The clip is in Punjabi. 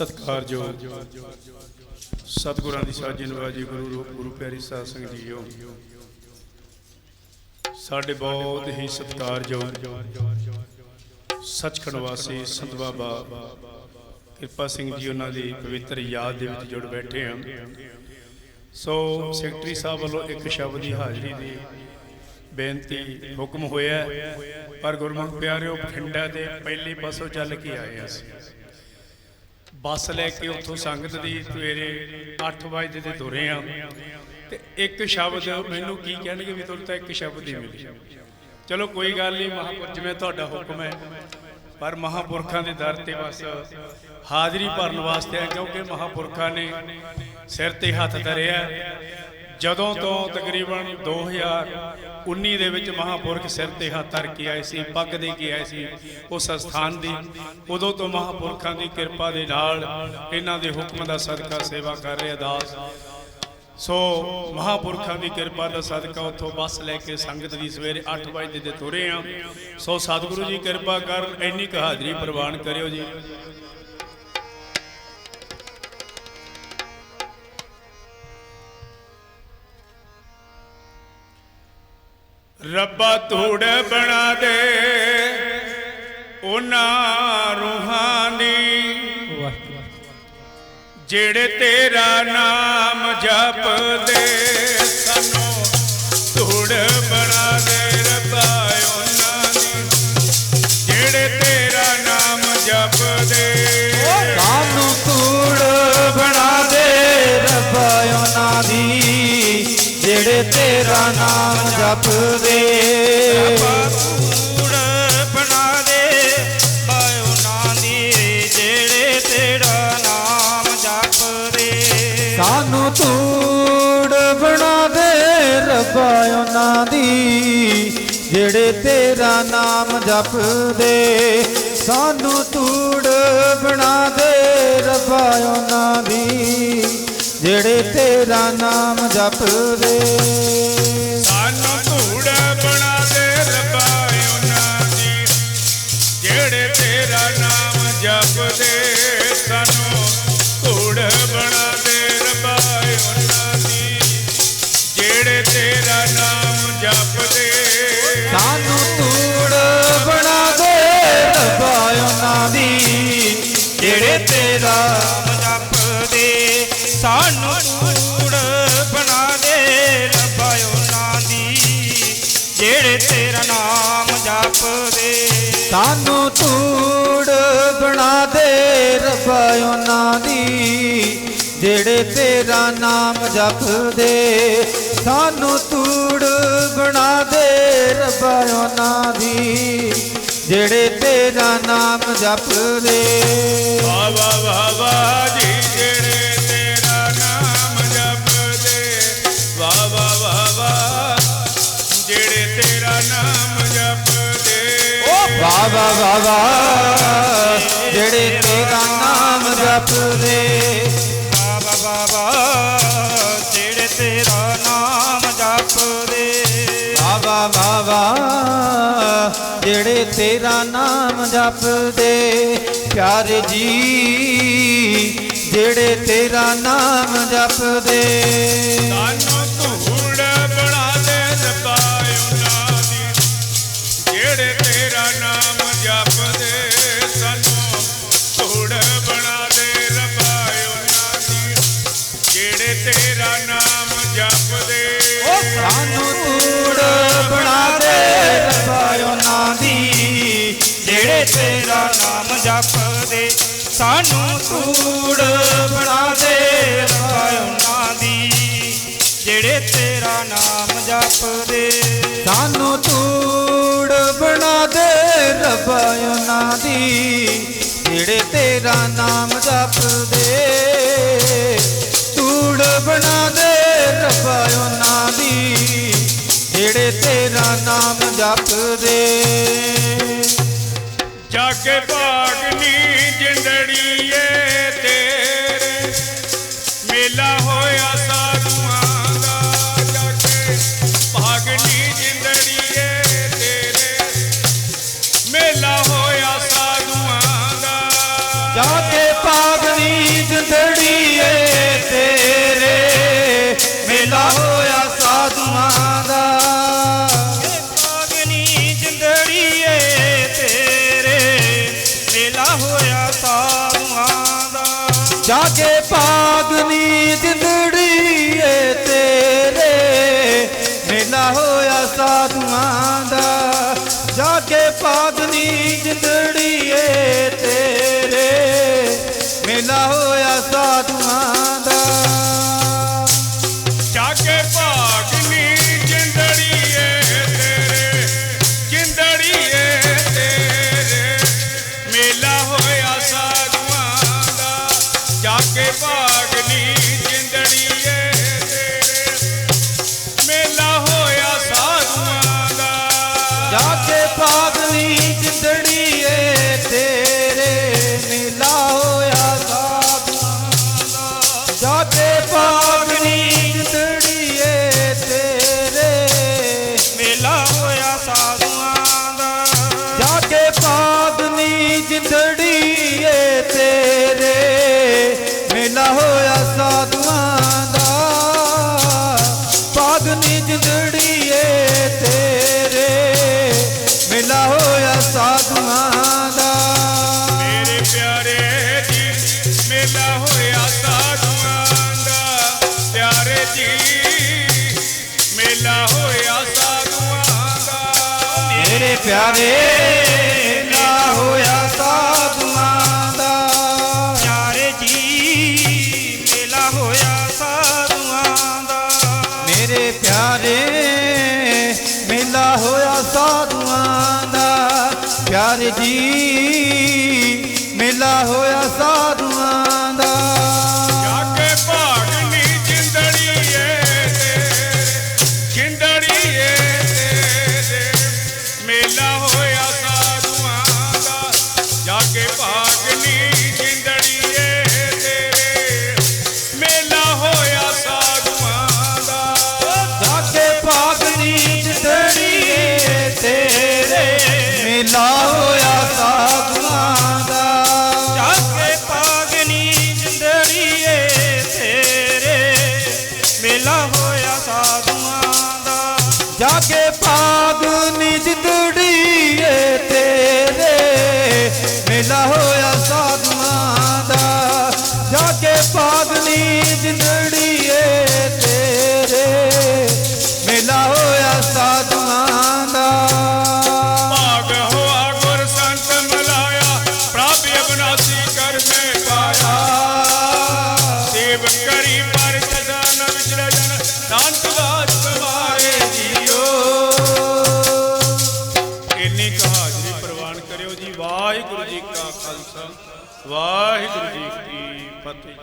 ਸਤਿਕਾਰਯੋਗ ਸਤਿਗੁਰਾਂ ਦੀ ਸਾਜੀ ਨਵਾਜੀ ਗੁਰੂ ਗੁਰੂ ਪਿਆਰੀ ਸਾਧ ਸੰਗਤ ਜੀਓ। ਸਾਡੇ ਬਹੁਤ ਹੀ ਸਤਿਕਾਰਯੋਗ ਸੱਚਖੰਡ ਵਾਸੀ ਸੰਤ ਬਾਬਾ ਕਿਰਪਾ ਸਿੰਘ ਜੀ ਉਹਨਾਂ ਦੀ ਪਵਿੱਤਰ ਯਾਦ ਦੇ ਵਿੱਚ ਜੁੜ ਬੈਠੇ ਹਾਂ। ਸੋ ਸੈਕਟਰੀ ਸਾਹਿਬ ਵੱਲੋਂ ਇੱਕ ਸ਼ਬਦ ਦੀ ਹਾਜ਼ਰੀ ਦੀ ਬੇਨਤੀ ਹੁਕਮ ਹੋਇਆ ਪਰ ਗੁਰਮੁਖ ਪਿਆਰਿਓ, ਬਠਿੰਡਾ ਦੇ ਪਹਿਲੇ ਪਾਸੋਂ ਚੱਲ ਕੇ ਆਏ ਅਸੀਂ। ਬੱਸ ਲੈ ਕੇ ਉੱਥੋਂ ਸੰਗਤ ਦੀ ਸਵੇਰੇ 8 ਵਜੇ ਦੇ ਤੁਰੇ ਆ। ਤੇ ਇੱਕ ਸ਼ਬਦ ਮੈਨੂੰ ਕੀ ਕਹਿਣਗੇ ਵੀ ਤੁਹਾਨੂੰ ਤਾਂ ਇੱਕ ਸ਼ਬਦ ਹੀ ਮਿਲੀ। ਚਲੋ ਕੋਈ ਗੱਲ ਨਹੀਂ, ਮਹਾਪੁਰਖ, ਜਿਵੇਂ ਤੁਹਾਡਾ ਹੁਕਮ ਹੈ। ਪਰ ਮਹਾਪੁਰਖਾਂ ਦੇ ਦਰ ਤੇ ਬਸ ਹਾਜ਼ਰੀ ਭਰਨ ਵਾਸਤੇ ਆ ਕਿਉਂਕਿ ਮਹਾਪੁਰਖਾਂ ਨੇ ਸਿਰ ਤੇ ਹੱਥ ਧਰਿਆ। ਜਦੋਂ ਤੋਂ ਤਕਰੀਬਨ 2019 ਦੇ ਵਿੱਚ ਮਹਾਪੁਰਖ ਸਿਰ ਤੇ ਹੱਥ ਧਰ ਕੇ ਆਏ ਸੀ, ਪੱਗ ਦੇ ਕੇ ਆਏ ਸੀ ਉਸ ਸਥਾਨ ਦੀ। ਉਦੋਂ ਤੋਂ ਮਹਾਪੁਰਖਾਂ ਦੀ ਕਿਰਪਾ ਦੇ ਨਾਲ ਇਹਨਾਂ ਦੇ ਹੁਕਮ ਦਾ ਸਦਕਾ ਸੇਵਾ ਕਰ ਰਹੇ ਅਦਾਸ ਸੋ ਮਹਾਪੁਰਖਾਂ ਦੀ ਕਿਰਪਾ ਦਾ ਸਦਕਾ ਉੱਥੋਂ ਬੱਸ ਲੈ ਕੇ ਸੰਗਤ ਦੀ ਸਵੇਰੇ 8 ਵਜੇ ਦੇ ਤੁਰੇ ਆ। ਸੋ ਸਤਿਗੁਰੂ ਜੀ ਕਿਰਪਾ ਕਰ ਇੰਨੀ ਕੁ ਹਾਜ਼ਰੀ ਪ੍ਰਵਾਨ ਕਰਿਓ ਜੀ। ਰੱਬਾ ਧੂੜ ਬਣਾ ਦੇ। ਉਹਨਾਂ ਰੂਹਾਂ ਦੀ ਜਿਹੜੇ ਤੇਰਾ ਨਾਮ ਜਪਦੇ। ਸਾਨੂੰ ਧੂੜ ਤੇਰਾ ਨਾਮ ਜਪਦੇ ਧੂੜ ਬਣਾ ਦੇ। ਉਹਨਾਂ ਦੀ ਜਿਹੜੇ ਤੇਰਾ ਨਾਮ ਜਪਦੇ ਸਾਨੂੰ ਧੂੜ ਬਣਾ ਦੇ ਰੱਬਾ ਉਹਨਾਂ ਦੀ ਜਿਹੜੇ ਤੇਰਾ ਨਾਮ ਜਪਦੇ ਸਾਨੂੰ ਧੂੜ ਬਣਾ ਦੇ ਰੱਬਾ ਜਿਹੜੇ ਤੇਰਾ ਨਾਮ ਜਪਦੇ ਸਾਨੂੰ ਸਾਨੂੰ ਬਣਾ ਦੇ ਰੱਬਾ ਉਹਨਾਂ ਦੀ ਜਿਹੜੇ ਤੇਰਾ ਨਾਮ ਜਪਦੇ। ਸਾਨੂੰ ਧੂੜ ਬਣਾ ਦੇ ਰੱਬਾ ਉਹਨਾਂ ਦੀ ਜਿਹੜੇ ਤੇਰਾ ਨਾਮ ਜਪਦੇ। ਸਾਨੂੰ ਧੂੜ ਬਣਾ ਦੇ ਰੱਬਾ ਉਹਨਾਂ ਦੀ ਜਿਹੜੇ ਤੇਰਾ ਨਾਮ ਜਪਦੇ। ਵਾ ਵਾ ਵਾ ਵਾ ਜੀ ਜਿਹੜੇ ਵਾਹ ਵਾਹ ਜਿਹੜੇ ਤੇਰਾ ਨਾਮ ਜਪਦੇ। ਬਾਬਾ ਬਾਬਾ ਜਿਹੜੇ ਤੇਰਾ ਨਾਮ ਜਪਦੇ। ਵਾਹ ਜਿਹੜੇ ਤੇਰਾ ਨਾਮ ਜਪਦੇ। ਪਿਆਰੇ ਜੀ ਜਿਹੜੇ ਤੇਰਾ ਨਾਮ ਜਪਦੇ। ਸਾਨੂੰ ਨਾਮ ਜਪਦੇ ਸਾਨੂੰ ਧੂੜ ਬਣਾ ਦੇ ਰੱਬਾ ਉਹਨਾਂ ਦੀ, ਜਿਹੜੇ ਤੇਰਾ ਨਾਮ ਜਪਦੇ। ਸਾਨੂੰ ਧੂੜ ਬਣਾ ਦੇ ਰੱਬਾ ਉਹਨਾਂ ਦੀ, ਜਿਹੜੇ ਤੇਰਾ ਨਾਮ ਜਪਦੇ। ਧੂੜ ਬਣਾ ਦੇ ਰੱਬਾ ਉਹਨਾਂ ਦੀ, ਜਿਹੜੇ ਤੇਰਾ ਨਾਮ ਜਪਦੇ। ਕੇ ਭਾਗਨੀ ਜਿੰਦੜੀਏ ਤੇਰੇ ਜਾ ਕੇ ਪਾਗਨੀ ਜਿੰਦੜੀਏ ਤੇਰੇ। ਮੇਲਾ ਹੋਇਆ ਸਾਧੂਆਂ ਦਾ। ਪਾਗਨੀ ਜਿੰਦੜੀਏ ਤੇਰੇ। ਮੇਲਾ ਹੋਇਆ ਸਾਧੂਆਂ ਦਾ। ਪਾਗਨੀ ਜਿੰਦੜੀਏ ਤੇਰੇ। ਮੇਲਾ ਹੋਇਆ ਸਾਧੂਆਂ ਦਾ। ਮੇਰੇ ਪਿਆਰੇ ਜੀ ਮੇਲਾ ਹੋਇਆ ਸਾਧੂਆਂ ਦਾ। ਪਿਆਰੇ ਜੀ ਮੇਲਾ ਹੋਇਆ ਸਾਧੂਆਂ ਦਾ। ਮੇਰੇ ਪਿਆਰੇ ਜਾਕੇ ਪਾਗਨੀ ਜਿੰਦੜੀਏ ਤੇਰੇ। ਮੇਲਾ ਹੋਇਆ ਸਾਧੂਆਂ ਦਾ। ਭਾਗ ਹੋਆ ਗੁਰ ਸੰਤ ਮਲਾਇਆ, ਪ੍ਰਭ ਅਬਨਾਸੀ ਕਰ ਮੈਂ ਪਾਇਆ। ਸੇਵ ਕਰੀ ਪਰ ਸਦਾ ਨ ਵਿਚਰ ਜਨ ਨਾਨਕ ਦਾਸ ਕਮਾਏ ਜੀਓ। ਇੰਨੀ ਕੁ ਹਾਜ਼ਰੀ ਪ੍ਰਵਾਨ ਕਰਿਓ ਜੀ, ਵਾਹਿਗੁਰੂ ਜੀ ਕਾ ਖਾਲਸਾ। ਵਾਹਿਗੁਰੂ ਜੀ ਕੀ ਫਤਿਹ।